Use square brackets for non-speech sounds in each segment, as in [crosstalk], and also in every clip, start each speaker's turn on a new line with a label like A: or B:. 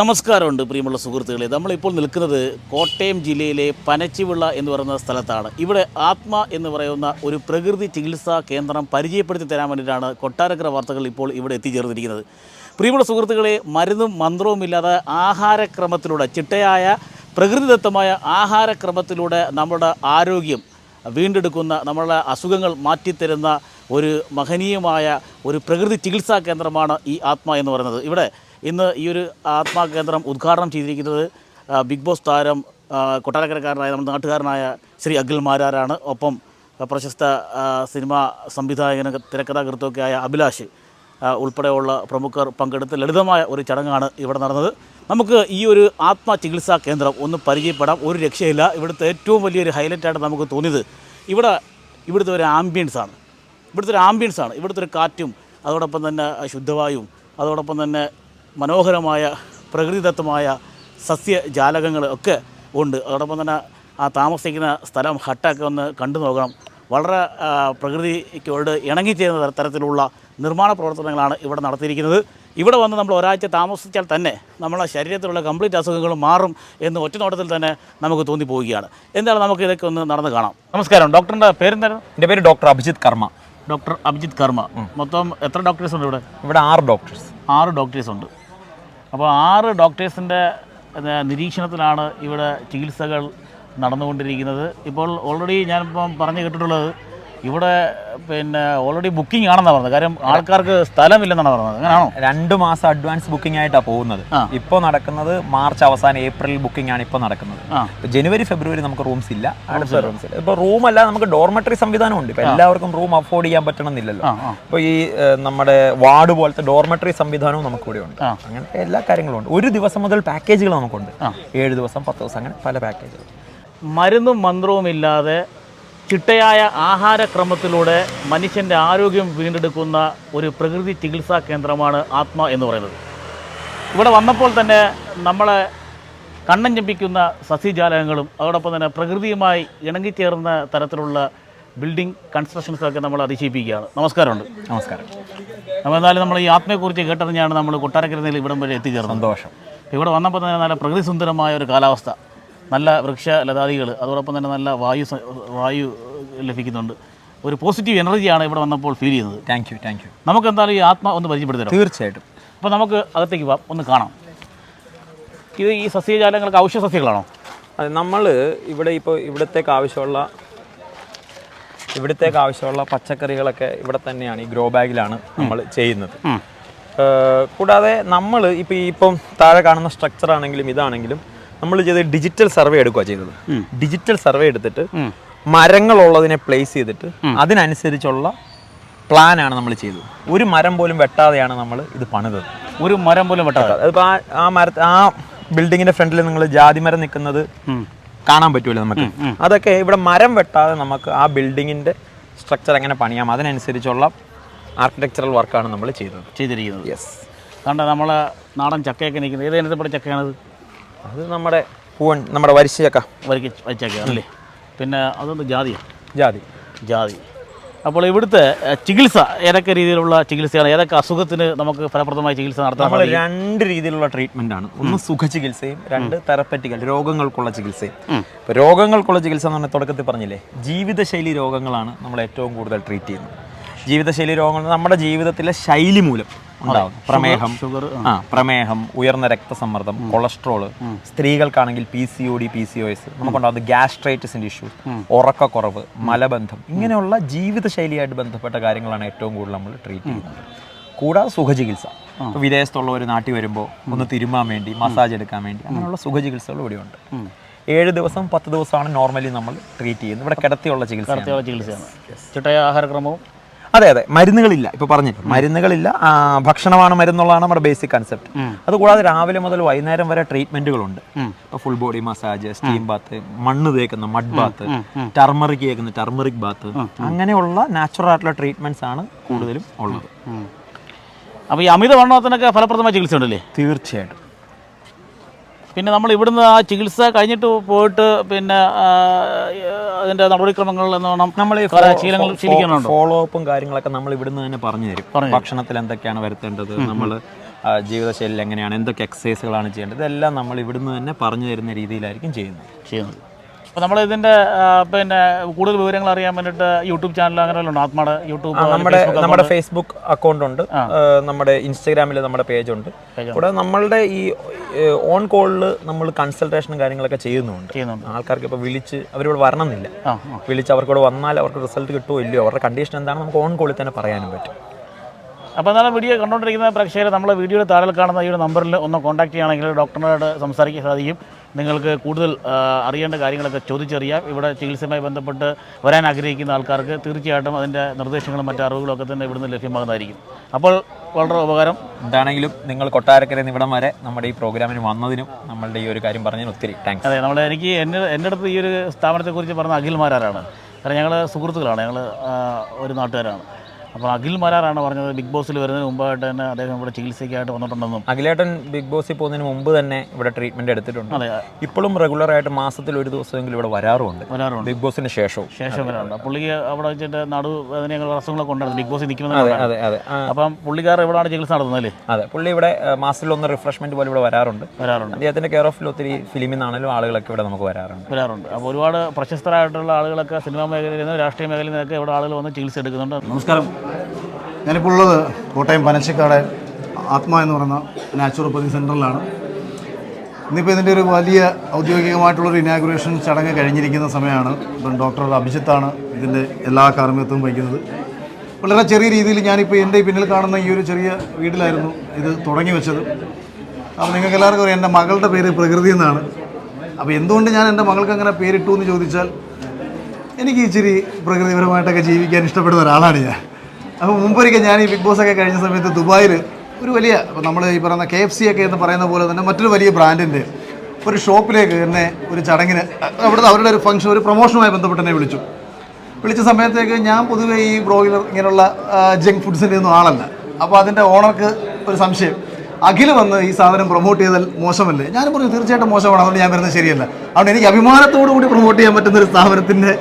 A: നമസ്കാരമുണ്ട് പ്രിയമുള്ള സുഹൃത്തുക്കളെ. നമ്മളിപ്പോൾ നിൽക്കുന്നത് കോട്ടയം ജില്ലയിലെ പനച്ചിവിള എന്ന് പറയുന്ന സ്ഥലത്താണ്. ഇവിടെ ആത്മ എന്ന് പറയുന്ന ഒരു പ്രകൃതി ചികിത്സാ കേന്ദ്രം പരിചയപ്പെടുത്തി തരാൻ വേണ്ടിയിട്ടാണ് കൊട്ടാരക്കര വാർത്തകൾ ഇപ്പോൾ ഇവിടെ എത്തിച്ചേർന്നിരിക്കുന്നത്. പ്രിയമുള്ള സുഹൃത്തുക്കളെ മരുന്നും മന്ത്രവും ഇല്ലാതെ ആഹാരക്രമത്തിലൂടെ ചിട്ടയായ പ്രകൃതിദത്തമായ ആഹാരക്രമത്തിലൂടെ നമ്മുടെ ആരോഗ്യം വീണ്ടെടുക്കുന്ന നമ്മളുടെ അസുഖങ്ങൾ മാറ്റിത്തരുന്ന ഒരു മഹനീയമായ ഒരു പ്രകൃതി ചികിത്സാ കേന്ദ്രമാണ് ഈ ആത്മ എന്ന് പറയുന്നത്. ഇവിടെ ഇന്ന് ഈ ഒരു ആത്മാ കേന്ദ്രം ഉദ്ഘാടനം ചെയ്തിരിക്കുന്നത് ബിഗ് ബോസ് താരം കൊട്ടാരക്കരക്കാരനായ നമ്മുടെ നാട്ടുകാരനായ ശ്രീ അഖിൽ മാരാരാണ്. ഒപ്പം പ്രശസ്ത സിനിമാ സംവിധായകനും തിരക്കഥാകൃത്തൊക്കെ ആയ അഭിലാഷ് ഉൾപ്പെടെയുള്ള പ്രമുഖർ പങ്കെടുത്ത ലളിതമായ ഒരു ചടങ്ങാണ് ഇവിടെ നടന്നത്. നമുക്ക് ഈ ഒരു ആത്മ ചികിത്സാ കേന്ദ്രം ഒന്ന് പരിചയപ്പെടാം. ഒരു രക്ഷയില്ല. ഇവിടുത്തെ ഏറ്റവും വലിയൊരു ഹൈലൈറ്റായിട്ട് നമുക്ക് തോന്നിയത് ഇവിടെ ഇവിടുത്തെ ഒരു ആംബിയൻസാണ്. ഇവിടുത്തെ ഒരു ആംബിയൻസ് ആണ്. ഇവിടുത്തെ ഒരു കാറ്റും അതോടൊപ്പം തന്നെ ശുദ്ധവായും അതോടൊപ്പം തന്നെ മനോഹരമായ പ്രകൃതിദത്തമായ സസ്യജാലകങ്ങൾ ഒക്കെ ഉണ്ട്. അതോടൊപ്പം തന്നെ ആ താമസിക്കുന്ന സ്ഥലം ഹട്ടൊക്കെ ഒന്ന് കണ്ടു നോക്കണം. വളരെ പ്രകൃതിക്ക് പ്രകൃതിക്കോട് ഇണങ്ങിച്ചേരുന്ന തര- തരത്തിലുള്ള നിർമ്മാണ പ്രവർത്തനങ്ങളാണ് ഇവിടെ നടത്തിയിരിക്കുന്നത്. ഇവിടെ വന്ന് നമ്മൾ ഒരാഴ്ച താമസിച്ചാൽ തന്നെ നമ്മളെ ശരീരത്തിലുള്ള കംപ്ലീറ്റ് അസുഖങ്ങൾ മാറും എന്ന് ഒറ്റ നോട്ടത്തിൽ തന്നെ നമുക്ക് തോന്നിപ്പോവുകയാണ്. എന്തായാലും നമുക്ക് ഇതൊക്കെ ഒന്ന് നടന്ന് കാണാം. നമസ്കാരം. ഡോക്ടറിന്റെ പേരെന്തായിരുന്നു?
B: എന്റെ പേര് ഡോക്ടർ അഭിജിത് കർമ്മ.
A: ഡോക്ടർ അഭിജിത്ത് കർമ്മ. മൊത്തം എത്ര ഡോക്ടേഴ്സ് ഉണ്ട് ഇവിടെ?
B: ഇവിടെ ആറ് ഡോക്ടേഴ്സ്
A: ആറ് ഡോക്ടേഴ്സ് ഉണ്ട്. അപ്പോൾ ആറ് ഡോക്ടേഴ്സിന്റെ നിരീക്ഷണത്തിലാണ് ഇവിടെ ചികിത്സകൾ നടന്നുകൊണ്ടിരിക്കുന്നത്. ഇപ്പോൾ ഓൾറെഡി ഞാനിപ്പം പറഞ്ഞു കേട്ടിട്ടുള്ളത് ഇവിടെ പിന്നെ ഓൾറെഡി ബുക്കിംഗ് ആണെന്നാണ് പറഞ്ഞത്. കാര്യം ആൾക്കാർക്ക് സ്ഥലമില്ലെന്നാണ് പറഞ്ഞത്. അങ്ങനെയാണോ?
B: രണ്ട് മാസം അഡ്വാൻസ് ബുക്കിംഗ് ആയിട്ടാണ് പോകുന്നത്. ഇപ്പോൾ നടക്കുന്നത് മാർച്ച് അവസാനം ഏപ്രിൽ ബുക്കിംഗ് ആണ് ഇപ്പോൾ നടക്കുന്നത്. ജനുവരി ഫെബ്രുവരി നമുക്ക് റൂംസ് ഇല്ല. അടുത്ത റൂംസ് ഇല്ല. ഇപ്പോൾ റൂം അല്ല നമുക്ക് ഡോർമെറ്ററി സംവിധാനം ഉണ്ട്. ഇപ്പൊ എല്ലാവർക്കും റൂം അഫോർഡ് ചെയ്യാൻ പറ്റണമെന്നില്ലല്ലോ. അപ്പോൾ ഈ നമ്മുടെ വാർഡ് പോലത്തെ ഡോർമെറ്ററി സംവിധാനവും നമുക്ക് ഇവിടെ ഉണ്ട്. അങ്ങനത്തെ എല്ലാ കാര്യങ്ങളും ഉണ്ട്. ഒരു ദിവസം മുതൽ പാക്കേജുകൾ നമുക്കുണ്ട്. ഏഴ് ദിവസം പത്ത് ദിവസം അങ്ങനെ പല പാക്കേജുകൾ
A: മരുന്നും മന്ത്രവും ഇല്ലാതെ ചിട്ടയായ ആഹാരക്രമത്തിലൂടെ മനുഷ്യന്റെ ആരോഗ്യം വീണ്ടെടുക്കുന്ന ഒരു പ്രകൃതി ചികിത്സാ കേന്ദ്രമാണ് ആത്മ എന്ന് പറയുന്നത്. ഇവിടെ വന്നപ്പോൾ തന്നെ നമ്മളെ കണ്ണൻ ചമ്പിക്കുന്ന സസ്യജാലകങ്ങളും അതോടൊപ്പം തന്നെ പ്രകൃതിയുമായി ഇണങ്ങിച്ചേർന്ന തരത്തിലുള്ള ബിൽഡിംഗ് കൺസ്ട്രക്ഷൻസൊക്കെ നമ്മൾ അതിശയിപ്പിക്കുകയാണ്. നമസ്കാരമുണ്ട്.
B: നമസ്കാരം.
A: അപ്പോൾ എന്നാലും നമ്മൾ ഈ ആത്മയെക്കുറിച്ച് കേട്ടറിഞ്ഞാണ് നമ്മൾ കൊട്ടാരക്കരയിൽ ഇവിടം വരെ എത്തിച്ചേർന്നത്.
B: സന്തോഷം.
A: ഇവിടെ വന്നപ്പോൾ തന്നെ നല്ല പ്രകൃതി സുന്ദരമായ ഒരു കാലാവസ്ഥ. നല്ല വൃക്ഷ ലതാദികൾ അതോടൊപ്പം തന്നെ നല്ല വായു വായു ലഭിക്കുന്നുണ്ട്. ഒരു പോസിറ്റീവ് എനർജിയാണ് ഇവിടെ വന്നപ്പോൾ ഫീൽ ചെയ്യുന്നത്.
B: താങ്ക് യു താങ്ക് യു
A: നമുക്ക് എന്തായാലും ഈ ആത്മ ഒന്ന് പരിചയപ്പെടുത്തരാം
B: തീർച്ചയായിട്ടും.
A: അപ്പോൾ നമുക്ക് അകത്തേക്ക് പോവാം ഒന്ന് കാണാം. ഇത് ഈ സസ്യജാലങ്ങൾക്ക് ഔഷധ സസ്യങ്ങളാണോ?
B: അതെ നമ്മൾ ഇവിടെ ഇപ്പോൾ ഇവിടത്തേക്ക് ആവശ്യമുള്ള ഇവിടത്തേക്ക് ആവശ്യമുള്ള പച്ചക്കറികളൊക്കെ ഇവിടെ തന്നെയാണ് ഈ ഗ്രോ ബാഗിലാണ് നമ്മൾ ചെയ്യുന്നത്. കൂടാതെ നമ്മൾ ഇപ്പോൾ ഇപ്പം താഴെ കാണുന്ന സ്ട്രക്ചർ ആണെങ്കിലും ഇതാണെങ്കിലും നമ്മൾ ചെയ്ത് ഡിജിറ്റൽ സർവേ എടുക്കുക ചെയ്തത്. ഡിജിറ്റൽ സർവേ എടുത്തിട്ട് മരങ്ങളുള്ളതിനെ പ്ലേസ് ചെയ്തിട്ട് അതിനനുസരിച്ചുള്ള പ്ലാനാണ് നമ്മൾ ചെയ്തത്. ഒരു മരം പോലും വെട്ടാതെയാണ് നമ്മൾ ഇത് പണിതത്.
A: ഒരു മരം പോലും വെട്ടാതെ.
B: അതിപ്പോൾ ആ ആ മര ആ ബിൽഡിങ്ങിന്റെ ഫ്രണ്ടിൽ നിങ്ങൾ ജാതി മരം നിൽക്കുന്നത് കാണാൻ പറ്റുമല്ലോ നമുക്ക്? അതൊക്കെ ഇവിടെ മരം വെട്ടാതെ നമുക്ക് ആ ബിൽഡിങ്ങിന്റെ സ്ട്രക്ചർ എങ്ങനെ പണിയാം? അതിനനുസരിച്ചുള്ള ആർക്കിടെക്ചറൽ വർക്കാണ് നമ്മൾ ചെയ്തത്.
A: ചെയ്തിരിക്കുന്നത്.
B: യെസ്
A: കണ്ട നമ്മളെ നാടൻ ചക്കയൊക്കെ നിൽക്കുന്നത്. ഏത് ഇനത്തിൽപ്പെട്ട ചക്കയാണത്?
B: അത് നമ്മുടെ പൂവൻ നമ്മുടെ വരിച്ചക്ക ചക്ക
A: വരിക്ക വരിച്ചക്കയാണ് അല്ലേ? പിന്നെ അതൊന്ന് ജാതിയാണ്
B: ജാതി.
A: ജാതി. അപ്പോൾ ഇവിടുത്തെ ചികിത്സ ഏതൊക്കെ രീതിയിലുള്ള ചികിത്സയാണ്? ഏതൊക്കെ അസുഖത്തിന് നമുക്ക് ഫലപ്രദമായ ചികിത്സ നടത്താൻ
B: നമ്മൾ രണ്ട് രീതിയിലുള്ള ട്രീറ്റ്മെന്റ് ആണ്. ഒന്ന് സുഖ ചികിത്സയും രണ്ട് തെറപ്പറ്റിക്കൽ രോഗങ്ങൾക്കുള്ള ചികിത്സയും. ഇപ്പോൾ രോഗങ്ങൾക്കുള്ള ചികിത്സ എന്ന് പറഞ്ഞാൽ തുടക്കത്തിൽ പറഞ്ഞില്ലേ ജീവിതശൈലി രോഗങ്ങളാണ് നമ്മൾ ഏറ്റവും കൂടുതൽ ട്രീറ്റ് ചെയ്യുന്നത്. ജീവിതശൈലി രോഗങ്ങൾ നമ്മുടെ ജീവിതത്തിലെ ശൈലി മൂലം. ഉണ്ടാകും പ്രമേഹം.
A: ഷുഗർ
B: ആ. പ്രമേഹം ഉയർന്ന രക്തസമ്മർദ്ദം cholesterol സ്ത്രീകൾക്കാണെങ്കിൽ P C O D P C O S നമുക്കുണ്ടാകുന്ന ഗ്യാസ്ട്രൈറ്റിസിന്റെ ഇഷ്യൂസ് ഉറക്കക്കുറവ് മലബന്ധം ഇങ്ങനെയുള്ള ജീവിതശൈലിയായിട്ട് ബന്ധപ്പെട്ട കാര്യങ്ങളാണ് ഏറ്റവും കൂടുതൽ നമ്മൾ ട്രീറ്റ് ചെയ്യുന്നത്. കൂടാതെ സുഖചികിത്സ. ഇപ്പോൾ ഒരു നാട്ടിൽ വരുമ്പോൾ ഒന്ന് തിരുമാൻ വേണ്ടി മസാജ് എടുക്കാൻ വേണ്ടി അങ്ങനെയുള്ള സുഖചികിത്സകൾ ഇവിടെയുണ്ട് ഏഴ് ദിവസം പത്ത് ദിവസമാണ് നോർമലി നമ്മൾ ട്രീറ്റ് ചെയ്യുന്നത്. ഇവിടെ കിടത്തിയുള്ള ചികിത്സ
A: ചികിത്സയാണ്. ചിട്ടയ ആഹാരക്രമവും
B: അതെ അതെ. മരുന്നുകളില്ല. ഇപ്പൊ പറഞ്ഞു മരുന്നുകളില്ല. ഭക്ഷണമാണ് മരുന്നുള്ളതാണ് നമ്മുടെ ബേസിക് കൺസെപ്റ്റ് അതുകൂടാതെ രാവിലെ മുതൽ വൈകുന്നേരം വരെ ട്രീറ്റ്മെന്റുകളുണ്ട് ഇപ്പൊ full body massage steam bath മണ്ണ് തേക്കുന്ന മഡ് ബാത്ത് ടർമറിക് തേക്കുന്ന ടർമറിക് ബാത്ത് അങ്ങനെയുള്ള നാച്ചുറൽ ആയിട്ടുള്ള ട്രീറ്റ്മെന്റ്സ് ആണ് കൂടുതലും ഉള്ളത്.
A: അപ്പോൾ ഈ അമിതവണ്ണത്തിനൊക്കെ ഫലപ്രദമായ ചികിത്സ ഉണ്ടല്ലേ?
B: തീർച്ചയായിട്ടും.
A: പിന്നെ നമ്മൾ ഇവിടുന്ന് ആ ചികിത്സ കഴിഞ്ഞിട്ട് പോയിട്ട് പിന്നെ അതിന്റെ നടപടിക്രമങ്ങൾ എന്ന് വേണം
B: നമ്മൾ
A: ശീലങ്ങൾ ശീലിക്കാനുണ്ടോ?
B: ഫോളോ അപ്പും കാര്യങ്ങളൊക്കെ നമ്മൾ ഇവിടുന്ന് തന്നെ പറഞ്ഞു തരും. ഭക്ഷണത്തിൽ എന്തൊക്കെയാണ് വരുത്തേണ്ടത് നമ്മൾ ജീവിതശൈലി എങ്ങനെയാണ് എന്തൊക്കെ എക്സസൈസുകളാണ് ചെയ്യേണ്ടത് ഇതെല്ലാം നമ്മൾ ഇവിടുന്ന് തന്നെ പറഞ്ഞു തരുന്ന രീതിയിലായിരിക്കും ചെയ്യുന്നത്.
A: ചെയ്യുന്നത്. അപ്പോൾ നമ്മൾ ഇതിന്റെ പിന്നെ കൂടുതൽ വിവരങ്ങൾ അറിയാൻ വേണ്ടിയിട്ട് യൂട്യൂബ് ചാനൽ അങ്ങനെ ആത്മാടെ യൂട്യൂബ്
B: നമ്മുടെ നമ്മുടെ ഫേസ്ബുക്ക് അക്കൗണ്ട് ഉണ്ട്. നമ്മുടെ ഇൻസ്റ്റാഗ്രാമിൽ നമ്മുടെ പേജ് ഉണ്ട്. കൂടെ നമ്മളുടെ ഈ ഓൺ കോളിൽ നമ്മൾ കൺസൾട്ടേഷനും കാര്യങ്ങളൊക്കെ ചെയ്യുന്നുണ്ട്. ആൾക്കാർക്ക് ഇപ്പോൾ വിളിച്ച് അവരിവിടെ വരണമെന്നില്ല. വിളിച്ച് അവർക്കോട് വന്നാൽ അവർക്ക് റിസൾട്ട് കിട്ടുമോ ഇല്ലയോ അവരുടെ കണ്ടീഷൻ എന്താണ് നമുക്ക് ഓൺ കോളിൽ തന്നെ പറയാനും പറ്റും.
A: അപ്പോൾ എന്നാലും വീഡിയോ കണ്ടുകൊണ്ടിരിക്കുന്ന പ്രേക്ഷകർ നമ്മളെ വീഡിയോയുടെ താഴെ കാണുന്ന ഈ ഒരു നമ്പറിൽ ഒന്ന് കോൺടാക്ട് ചെയ്യുകയാണെങ്കിൽ ഡോക്ടറിനോട് സംസാരിക്കാൻ സാധിക്കും. നിങ്ങൾക്ക് കൂടുതൽ അറിയേണ്ട കാര്യങ്ങളൊക്കെ ചോദിച്ചറിയാം. ഇവിടെ ചികിത്സയുമായി ബന്ധപ്പെട്ട് വരാൻ ആഗ്രഹിക്കുന്ന ആൾക്കാർക്ക് തീർച്ചയായിട്ടും അതിന്റെ നിർദ്ദേശങ്ങളും മറ്റു അറിവുകളും ഒക്കെ തന്നെ ഇവിടുന്ന് ലഭ്യമാകുന്നതായിരിക്കും. അപ്പോൾ വളരെ ഉപകാരം.
B: എന്താണെങ്കിലും നിങ്ങൾ കൊട്ടാരക്കരയിൽ നിന്ന് ഇവിടം വരെ നമ്മുടെ ഈ പ്രോഗ്രാമിന് വന്നതിനും നമ്മളുടെ ഈ ഒരു കാര്യം പറഞ്ഞതിന് ഒത്തിരി താങ്ക്സ്
A: അതെ നമ്മൾ എനിക്ക് എന്റെ എന്റെ അടുത്ത് ഈ ഒരു സ്ഥാപനത്തെക്കുറിച്ച് പറഞ്ഞ അഖിൽമാരാണ് കാരണം ഞങ്ങൾ സുഹൃത്തുക്കളാണ്. ഞങ്ങൾ ഒരു നാട്ടുകാരാണ്. അപ്പോൾ അഖിൽ മരാറാണ് പറഞ്ഞത് ബിഗ് ബോസിൽ വരുന്നതിന് മുമ്പായിട്ട് തന്നെ അദ്ദേഹം ഇവിടെ ചികിത്സയ്ക്കായിട്ട് വന്നിട്ടുണ്ടെന്നും.
B: അഖിലേട്ടൻ ബിഗ് ബോസിൽ പോകുന്നതിന് മുമ്പ് തന്നെ ഇവിടെ ട്രീറ്റ്മെന്റ് എടുത്തിട്ടുണ്ട്.
A: അതെ.
B: ഇപ്പോഴും റെഗുലർ ആയിട്ട് മാസത്തിൽ ഒരു ദിവസമെങ്കിലും ഇവിടെ വരാറുണ്ട്
A: വരാറുണ്ട്
B: ബിഗ് ബോസിന് ശേഷവും.
A: ശേഷം വരാറുണ്ട്. പുള്ളിക്ക് അവിടെ വെച്ചിട്ട് നടു വേദനകൾ അസുഖങ്ങളൊക്കെ ഉണ്ടായിരുന്നു ബിഗ് ബോസിൽ നിൽക്കുന്നത്
B: അതെ അതെ
A: അപ്പം പുള്ളിക്കാർ ഇവിടെയാണ് ചികിത്സ നടത്തുന്നത് അല്ലേ?
B: അതെ. പുള്ളി ഇവിടെ മാസത്തിൽ ഒന്ന് റിഫ്രഷ്മെന്റ് പോലെ ഇവിടെ വരാറുണ്ട്.
A: വരാറുണ്ട്.
B: അദ്ദേഹത്തിന്റെ കെയർ ഓഫിൽ ഒത്തിരി ഫിലിമിൽ നിന്നാണെങ്കിലും ആളുകളൊക്കെ ഇവിടെ നമുക്ക് വരാറുണ്ട്.
A: വരാറുണ്ട്. അപ്പോൾ ഒരുപാട് പ്രശസ്തരായിട്ടുള്ള ആളുകളൊക്കെ സിനിമാ മേഖലയിൽ നിന്ന് രാഷ്ട്രീയ മേഖലയിൽ നിന്നൊക്കെ ഇവിടെ ആളുകൾ വന്ന് ചികിത്സ എടുക്കുന്നുണ്ട്.
C: നമസ്കാരം. ഞാനിപ്പോൾ ഉള്ളത് കോട്ടയം പനച്ചിക്കാട് ആത്മ എന്ന് പറയുന്ന നാച്ചുറോപ്പതി സെന്ററിലാണ് ഇന്നിപ്പോൾ ഇതിന്റെ ഒരു വലിയ ഔദ്യോഗികമായിട്ടുള്ളൊരു ഇനാഗുറേഷൻ ചടങ്ങ് കഴിഞ്ഞിരിക്കുന്ന സമയമാണ്. ഇപ്പം ഡോക്ടർ അഭിജിത്താണ് ഇതിന്റെ എല്ലാ കാർമ്മികത്വവും വഹിക്കുന്നത്. വളരെ ചെറിയ രീതിയിൽ ഞാനിപ്പോൾ എന്റെ പിന്നിൽ കാണുന്ന ഈ ഒരു ചെറിയ വീട്ടിലായിരുന്നു ഇത് തുടങ്ങി വെച്ചത്. അപ്പോൾ നിങ്ങൾക്ക് എല്ലാവർക്കും അറിയാം എന്റെ മകളുടെ പേര് പ്രകൃതി എന്നാണ്. അപ്പോൾ എന്തുകൊണ്ട് ഞാൻ എന്റെ മകൾക്ക് അങ്ങനെ പേരിട്ടു എന്ന് ചോദിച്ചാൽ എനിക്ക് ഇച്ചിരി പ്രകൃതിപരമായിട്ടൊക്കെ ജീവിക്കാൻ ഇഷ്ടപ്പെടുന്ന ഒരാളാണ് ഞാൻ. അപ്പോൾ മുമ്പൊരിക്കൽ ഞാൻ ഈ ബിഗ് ബോസ് ഒക്കെ കഴിഞ്ഞ സമയത്ത് ദുബായിൽ ഒരു വലിയ അപ്പോൾ നമ്മൾ ഈ പറയുന്ന കെ എഫ് സി ഒക്കെ എന്ന് പറയുന്ന പോലെ തന്നെ മറ്റൊരു വലിയ ബ്രാൻഡിന്റെ ഒരു ഷോപ്പിലേക്ക് എന്നെ ഒരു ചടങ്ങിന് അവിടുത്തെ അവരുടെ ഒരു ഫംഗ്ഷൻ ഒരു പ്രൊമോഷനുമായി ബന്ധപ്പെട്ട് എന്നെ വിളിച്ചു. വിളിച്ച സമയത്തേക്ക് ഞാൻ പൊതുവേ ഈ ബ്രോയിലർ ഇങ്ങനെയുള്ള ജങ്ക് ഫുഡ്സിന്റെ ഒന്നും ആളല്ല. അപ്പോൾ അതിന്റെ ഓണർക്ക് ഒരു സംശയം. അഖിൽ വന്ന് ഈ സാധനം പ്രൊമോട്ട് ചെയ്താൽ മോശമല്ലേ? ഞാൻ പറഞ്ഞു തീർച്ചയായിട്ടും മോശമാണ് അതുകൊണ്ട് ഞാൻ വരുന്നത് ശരിയല്ല. അതുകൊണ്ട് എനിക്ക് അഭിമാനത്തോടു കൂടി പ്രൊമോട്ട് ചെയ്യാൻ പറ്റുന്ന ഒരു സ്ഥാപനത്തിന്റെ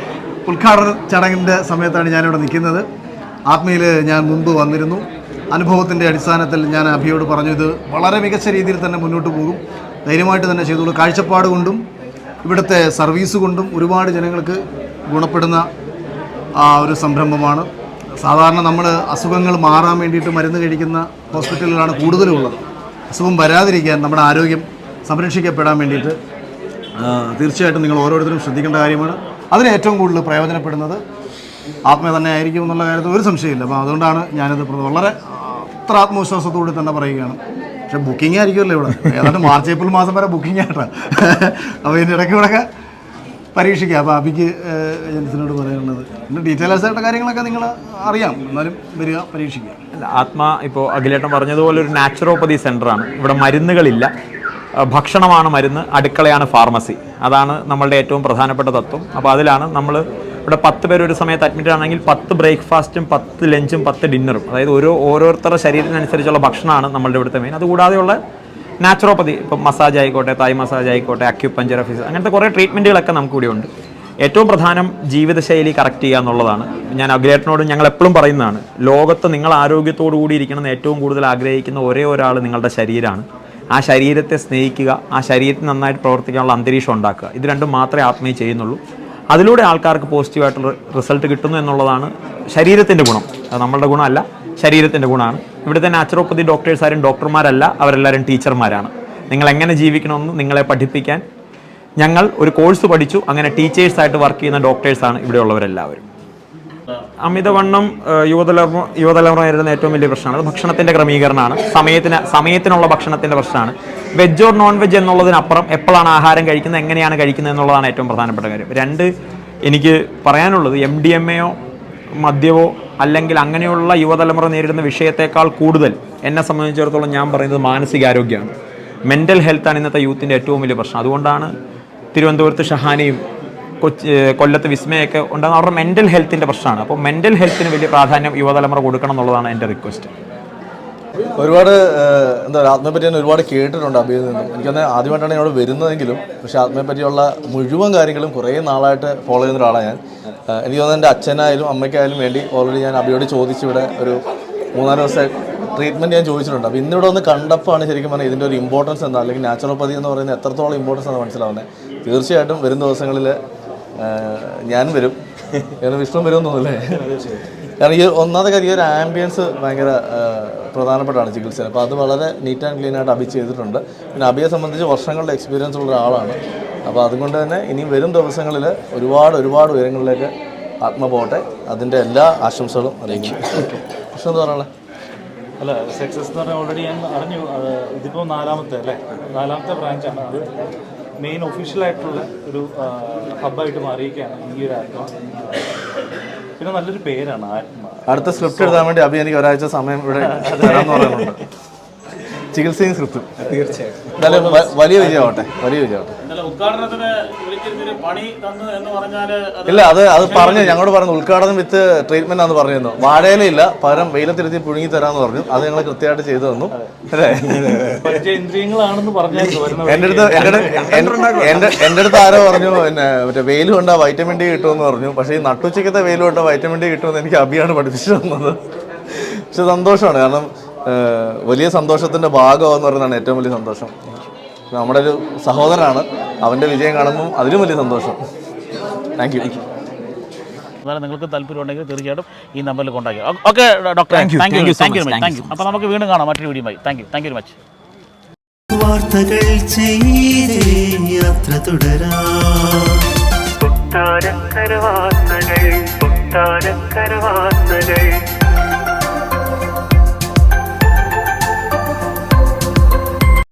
C: ഉദ്ഘാടന ചടങ്ങിന്റെ സമയത്താണ് ഞാനിവിടെ നിൽക്കുന്നത്. ആത്മയിൽ ഞാൻ മുമ്പ് വന്നിരുന്നു. അനുഭവത്തിന്റെ അടിസ്ഥാനത്തിൽ ഞാൻ അഭിയോട് പറഞ്ഞു ഇത് വളരെ മികച്ച രീതിയിൽ തന്നെ മുന്നോട്ട് പോകും. ധൈര്യമായിട്ട് തന്നെ ചെയ്തോളൂ. കാഴ്ചപ്പാട് കൊണ്ടും ഇവിടുത്തെ സർവീസ് കൊണ്ടും ഒരുപാട് ജനങ്ങൾക്ക് ഗുണപ്പെടുന്ന ആ ഒരു സംരംഭമാണ്. സാധാരണ നമ്മൾ അസുഖങ്ങൾ മാറാൻ വേണ്ടിയിട്ട് മരുന്ന് കഴിക്കുന്ന ഹോസ്പിറ്റലുകളാണ് കൂടുതലും ഉള്ളത് അസുഖം വരാതിരിക്കാൻ നമ്മുടെ ആരോഗ്യം സംരക്ഷിക്കപ്പെടാൻ വേണ്ടിയിട്ട് തീർച്ചയായിട്ടും നിങ്ങൾ ഓരോരുത്തരും ശ്രദ്ധിക്കേണ്ട കാര്യമാണ്. അതിന് ഏറ്റവും കൂടുതൽ പ്രയോജനപ്പെടുന്നത് ആത്മീയ തന്നെ ആയിരിക്കും എന്നുള്ള കാര്യത്തിൽ ഒരു സംശയമില്ല. അപ്പോൾ അതുകൊണ്ടാണ് ഞാനിത് വളരെ അത്ര ആത്മവിശ്വാസത്തോടെ തന്നെ പറയുകയാണ്. പക്ഷെ ബുക്കിംഗ് ആയിരിക്കുമല്ലോ ഇവിടെ. ഏതാണ്ട് മാർച്ച് ഏപ്രിൽ മാസം വരെ ബുക്കിംഗ് ആയിട്ടാണ് അപ്പോൾ ഇതിന്റെ ഇടയ്ക്ക് ഇവിടെയൊക്കെ പരീക്ഷിക്കുക അപ്പോൾ അബിക്ക് ഏജൻസിനോട് പറയാനുള്ളത്. പിന്നെ ഡീറ്റെയിൽസ് ആയിട്ട് കാര്യങ്ങളൊക്കെ നിങ്ങൾ അറിയാം. എന്നാലും വരിക പരീക്ഷിക്കുക.
B: ആത്മ ഇപ്പോൾ അഖിലേട്ടൻ പറഞ്ഞതുപോലെ ഒരു നാച്ചുറോപ്പതി സെന്ററാണ് ഇവിടെ മരുന്നുകളില്ല. ഭക്ഷണമാണ് മരുന്ന് അടുക്കളയാണ് ഫാർമസി. അതാണ് നമ്മളുടെ ഏറ്റവും പ്രധാനപ്പെട്ട തത്വം. അപ്പോൾ അതിലാണ് നമ്മൾ ഇവിടെ പത്ത് പേര് ഒരു സമയത്ത് അഡ്മിറ്റ് ആണെങ്കിൽ പത്ത് ബ്രേക്ക്ഫാസ്റ്റും പത്ത് ലഞ്ചും പത്ത് ഡിന്നറും. അതായത് ഓരോ ഓരോരുത്തരുടെ ശരീരത്തിനനുസരിച്ചുള്ള ഭക്ഷണമാണ് നമ്മളുടെ ഇവിടുത്തെ മെയിൻ അതുകൂടാതെയുള്ള നാച്ചുറോപ്പതി ഇപ്പം മസാജ് ആയിക്കോട്ടെ തായ് മസാജ് ആയിക്കോട്ടെ അക്യുപഞ്ചർ ഓഫീസ് അങ്ങനത്തെ കുറേ ട്രീറ്റ്മെന്റുകളൊക്കെ നമുക്ക് ഇവിടെ ഉണ്ട്. ഏറ്റവും പ്രധാനം ജീവിതശൈലി കറക്റ്റ് ചെയ്യുക എന്നുള്ളതാണ്. ഞാൻ അഖിലേട്ടനോട് ഞങ്ങൾ എപ്പോഴും പറയുന്നതാണ് ലോകത്ത് നിങ്ങൾ ആരോഗ്യത്തോടു കൂടി ഇരിക്കണമെന്ന് ഏറ്റവും കൂടുതൽ ആഗ്രഹിക്കുന്ന ഒരേ ഒരാൾ നിങ്ങളുടെ ശരീരമാണ്. ആ ശരീരത്തെ സ്നേഹിക്കുക ആ ശരീരത്തിന് നന്നായിട്ട് പ്രവർത്തിക്കാനുള്ള അന്തരീക്ഷം ഉണ്ടാക്കുക. ഇത് രണ്ടും മാത്രമേ ആത്മീയ ചെയ്യുന്നുള്ളൂ. അതിലൂടെ ആൾക്കാർക്ക് പോസിറ്റീവായിട്ടുള്ള റിസൾട്ട് കിട്ടുന്നു എന്നുള്ളതാണ് ശരീരത്തിന്റെ ഗുണം. അത് നമ്മളുടെ ഗുണമല്ല ശരീരത്തിന്റെ ഗുണമാണ്. ഇവിടുത്തെ നാച്ചുറോപ്പതി ഡോക്ടേഴ്സ് ആരും ഡോക്ടർമാരല്ല അവരെല്ലാവരും ടീച്ചർമാരാണ് നിങ്ങൾ എങ്ങനെ ജീവിക്കണമെന്ന് നിങ്ങളെ പഠിപ്പിക്കാൻ ഞങ്ങൾ ഒരു കോഴ്സ് പഠിച്ചു. അങ്ങനെ ടീച്ചേഴ്സായിട്ട് വർക്ക് ചെയ്യുന്ന ഡോക്ടേഴ്സാണ് ഇവിടെയുള്ളവരെല്ലാവരും. അമിതവണ്ണം യുവതലമുറ യുവതലമുറ നേരിടുന്ന ഏറ്റവും വലിയ പ്രശ്നമാണ്. അത് ഭക്ഷണത്തിന്റെ ക്രമീകരണമാണ്. സമയത്തിന് സമയത്തിനുള്ള ഭക്ഷണത്തിന്റെ പ്രശ്നമാണ്. വെജ് ഓർ നോൺ വെജ് എന്നുള്ളതിനപ്പുറം എപ്പോഴാണ് ആഹാരം കഴിക്കുന്നത് എങ്ങനെയാണ് കഴിക്കുന്നത് എന്നുള്ളതാണ് ഏറ്റവും പ്രധാനപ്പെട്ട കാര്യം. രണ്ട് എനിക്ക് പറയാനുള്ളത് എം ഡി എം എയോ മദ്യമോ അല്ലെങ്കിൽ അങ്ങനെയുള്ള യുവതലമുറ നേരിടുന്ന വിഷയത്തെക്കാൾ കൂടുതൽ എന്നെ സംബന്ധിച്ചിടത്തോളം ഞാൻ പറയുന്നത് മാനസികാരോഗ്യമാണ്. മെന്റൽ ഹെൽത്താണ് ഇന്നത്തെ യൂത്തിന്റെ ഏറ്റവും വലിയ പ്രശ്നം. അതുകൊണ്ടാണ് തിരുവനന്തപുരത്ത് ഷഹാനയും കൊച്ചി കൊല്ലത്ത് വിസ്മയൊക്കെ ഉണ്ടാകുന്ന അവരുടെ മെന്റൽ ഹെൽത്തിന്റെ പ്രശ്നമാണ്. അപ്പോൾ മെന്റൽ ഹെൽത്തിന് വലിയ പ്രാധാന്യം യുവതലമുറ കൊടുക്കണം എന്നുള്ളതാണ് എന്റെ റിക്വസ്റ്റ്
D: ഒരുപാട് എന്താ പറയുക ആത്മയെ പറ്റി ഞാൻ ഒരുപാട് കേട്ടിട്ടുണ്ട് അഭിയിൽ നിന്നും. എനിക്കൊന്ന് ആദ്യമായിട്ടാണ് ഇവിടെ വരുന്നതെങ്കിലും പക്ഷേ ആത്മയെ പറ്റിയുള്ള മുഴുവൻ കാര്യങ്ങളും കുറേ നാളായിട്ട് ഫോളോ ചെയ്യുന്ന ഒരാളാണ് ഞാൻ. എനിക്ക് തോന്നുന്നു എന്റെ അച്ഛനായാലും അമ്മയ്ക്കായാലും വേണ്ടി ഓൾറെഡി ഞാൻ അഭിയോട് ചോദിച്ച് ഇവിടെ ഒരു മൂന്നാൽ ദിവസത്തെ ട്രീറ്റ്മെന്റ് ഞാൻ ചോദിച്ചിട്ടുണ്ട്. അപ്പോൾ ഇന്നിവിടെ ഒന്ന് കണ്ടപ്പോഴാണ് ശരിക്കും പറഞ്ഞാൽ ഇതിന്റെ ഒരു ഇമ്പോർട്ടൻസ് എന്താ? അല്ലെങ്കിൽ നാച്ചുറോപ്പതി എന്ന് പറയുന്നത് എത്രത്തോളം ഇമ്പോർട്ടൻസ് ആണ് മനസ്സിലാവുന്നത്. തീർച്ചയായിട്ടും വരും ദിവസങ്ങളിൽ ഞാൻ വരും. കാരണം വിഷ്ണു വരും തോന്നുന്നില്ലേ കാരണം ഈ ഒന്നാമത്തെ കാര്യം ഈ ഒരു ആംബിയൻസ് ഭയങ്കര പ്രധാനപ്പെട്ടാണ് ചികിത്സ അപ്പോൾ അത് വളരെ നീറ്റ് ആൻഡ് ക്ലീൻ ആയിട്ട് അഭി ചെയ്തിട്ടുണ്ട്. പിന്നെ അഭിയെ സംബന്ധിച്ച് വർഷങ്ങളുടെ എക്സ്പീരിയൻസ് ഉള്ള ഒരാളാണ്. അപ്പോൾ അതുകൊണ്ട് തന്നെ ഇനിയും വരും ദിവസങ്ങളിൽ ഒരുപാട് ഒരുപാട് ഉയരങ്ങളിലേക്ക് ആത്മ പോട്ടെ. അതിന്റെ എല്ലാ ആശംസകളും അറിയിക്കും എന്താ പറയുള്ളത്
E: അല്ല സക്സസ് എന്ന് പറഞ്ഞാൽ ഓൾറെഡി ഞാൻ അറിഞ്ഞു. ഇതിപ്പോൾ നാലാമത്തെ അല്ലേ? നാലാമത്തെ ബ്രാഞ്ചാണ് അത്. മെയിൻ ഒഫീഷ്യലായിട്ടുള്ള ഒരു ഹബ്ബായിട്ട് മാറിയിരിക്കുകയാണ് ഈ ഒരു ആത്മ പിന്നെ നല്ലൊരു പേരാണ് ആത്മ.
D: അടുത്ത സ്ക്രിപ്റ്റ് എഴുതാൻ വേണ്ടി അഭി എനിക്ക് ഒരാഴ്ച സമയം ഇവിടെ [laughs] തരാമെന്ന് പറയുന്നുണ്ട്. ചികിത്സയും സ്ക്രിപ്റ്റും. തീർച്ചയായും എന്തായാലും വലിയ വിജയമാവട്ടെ വലിയ വിജയമാവട്ടെ. ഇല്ല അത് അത് പറഞ്ഞു ഞങ്ങളോട് പറഞ്ഞു ഉദ്ഘാടനം വിത്ത് ട്രീറ്റ്മെന്റ് ആണെന്ന് പറഞ്ഞിരുന്നു. വാഴയിലില്ല പകരം വെയിലത്തിരുത്തി പുഴുങ്ങി തരാന്ന് പറഞ്ഞു. അത് ഞങ്ങൾ കൃത്യമായിട്ട് ചെയ്തു തന്നു. എന്റെ അടുത്ത് എന്റെ അടുത്ത് ആരോ പറഞ്ഞു പിന്നെ മറ്റേ വെയിൽ കൊണ്ടാ വൈറ്റമിൻ ഡി കിട്ടുമെന്ന് പറഞ്ഞു. പക്ഷേ ഈ നട്ടുച്ചക്കത്തെ വെയിൽ കൊണ്ടാ വൈറ്റമിൻ ഡി കിട്ടുമെന്ന് എനിക്ക് അഭിയാണ് പഠിപ്പിച്ചു തന്നത്. പക്ഷെ സന്തോഷമാണ്. കാരണം വലിയ സന്തോഷത്തിന്റെ ഭാഗമെന്ന് പറയുന്നതാണ് ഏറ്റവും വലിയ സന്തോഷം. നമ്മുടെ ഒരു സഹോദരനാണ്. അവന്റെ വിജയം കാണുമ്പോൾ അതിലും വലിയ സന്തോഷം. താങ്ക് യു
A: എന്നാലും നിങ്ങൾക്ക് താല്പര്യമുണ്ടെങ്കിൽ തീർച്ചയായിട്ടും ഈ നമ്പറിൽ contact okay doctor thank you thank you
B: thank you
A: thank you അപ്പോൾ നമുക്ക് വീണ്ടും കാണാം. മറ്റൊരു video thank you thank you much
F: വാർത്തകൾ ചെയ്തേ യാത്ര തുടരാ.
G: വാർത്തകൾ.